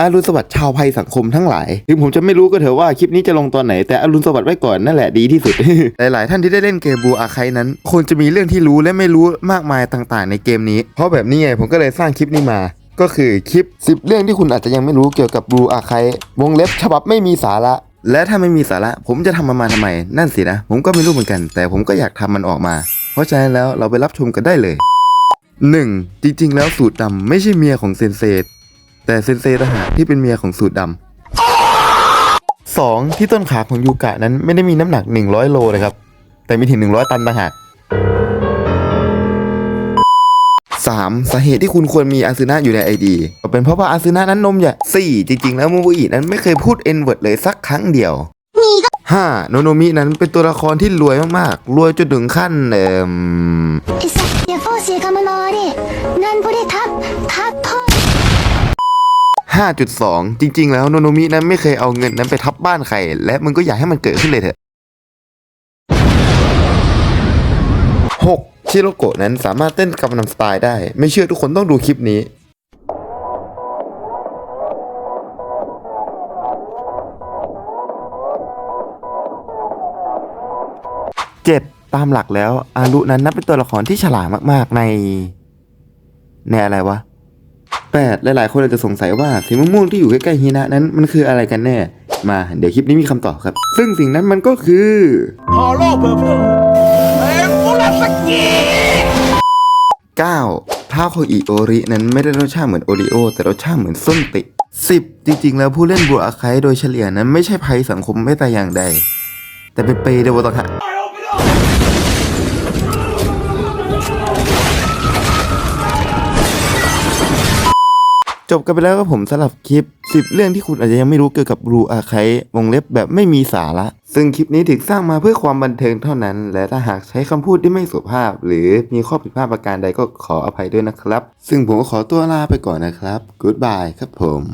อารุณสวัสดิ์ชาวภัยสังคมทั้งหลาย ถึงผมจะไม่รู้ก็เถอะว่าคลิปนี้จะลงตอนไหน แต่อารุณสวัสดิ์ไว้ก่อนนั่นแหละดีที่สุด หลายๆ ท่านที่ได้เล่นเกมบูอาไคนั้นควรจะมีเรื่องที่รู้และไม่รู้มากมายต่างๆ ในเกมนี้ เพราะแบบนี้ไงผมก็เลยสร้างคลิปนี้มาก็คือคลิป 10 เรื่องที่คุณอาจจะยังไม่รู้เกี่ยวกับบูอาไควงเล็บฉบับไม่มีสาระ และถ้าไม่มีสาระ ผมจะทำมันมาทำไม นั่นสินะ ผมก็ไม่รู้เหมือนกัน แต่ผมก็อยากทำมันออกมา เพราะฉะนั้นแล้วเราไปรับชมกันได้เลย 1. จริงๆ แล้วสูตรดำไม่ใช่เมียของเซนเซ แต่เซนเซต่างหากที่เป็นเมียของสูตรดำ 2. ที่ต้นขาของยูกะนั้นไม่ได้มีน้ำหนัก 100 โลนะครับ แต่มีถึง 100 ตันต่างหาก 3. สาเหตุที่คุณควรมีอาซึนะอยู่ในไอดีก็เป็นเพราะว่าอาซึนะนั้นนมใหญ่ 4. จริง ๆ แล้วมูบุอินั้นไม่เคยพูด N word เลยสักครั้งเดียว 5. โนโนมินั้นเป็นตัวละครที่รวยมากๆ รวยจนถึงขั้นเอ่ม いやフォーシーカムのあれなんぼでたたと 5.2 จริง ๆ แล้วโนโนมินั้นไม่เคยเอาเงินนั้นไปทับบ้านใคร และมึงก็อยากให้มันเกิดขึ้นเลยเถอะ 6. ชิโรโกะนั้นสามารถเต้นกับนำสไตล์ได้ ไม่เชื่อทุกคนต้องดูคลิปนี้ 7. ตามหลักแล้วอารุนั้นนับเป็นตัวละครที่ฉลาดมากๆใน ในอะไรวะ 8. หลายๆ คนอาจจะสงสัยว่าสีม่วงๆที่อยู่ใกล้ๆฮินะนั้นมันคืออะไรกันแน่ มาเดี๋ยวคลิปนี้มีคำตอบครับ ซึ่งสิ่งนั้นมันก็คือฮอลโลเพอร์เลเอ็มบุลสกี 9. ท้าของอิโอรินั้นไม่ได้รสชาติเหมือนโอริโอแต่รสชาติเหมือนส้นติ 10. จริงๆ แล้วผู้เล่นบัวอาคายโดยเฉลี่ยนั้นไม่ใช่ภัยสังคมไม่แต่อย่างใด แต่เป็นเปย์เดวต่างหาก จบกันไปแล้วครับผมสำหรับคลิป 10 เรื่องที่คุณอาจจะยังไม่รู้เกี่ยวกับรูอาไควงเล็บแบบไม่มีสาระ ซึ่งคลิปนี้ถูกสร้างมาเพื่อความบันเทิงเท่านั้น และถ้าหากใช้คำพูดที่ไม่สุภาพ หรือมีข้อผิดพลาดประการใดก็ขออภัยด้วยนะครับ ซึ่งผมก็ขอตัวลาไปก่อนนะครับ Goodbye ครับผม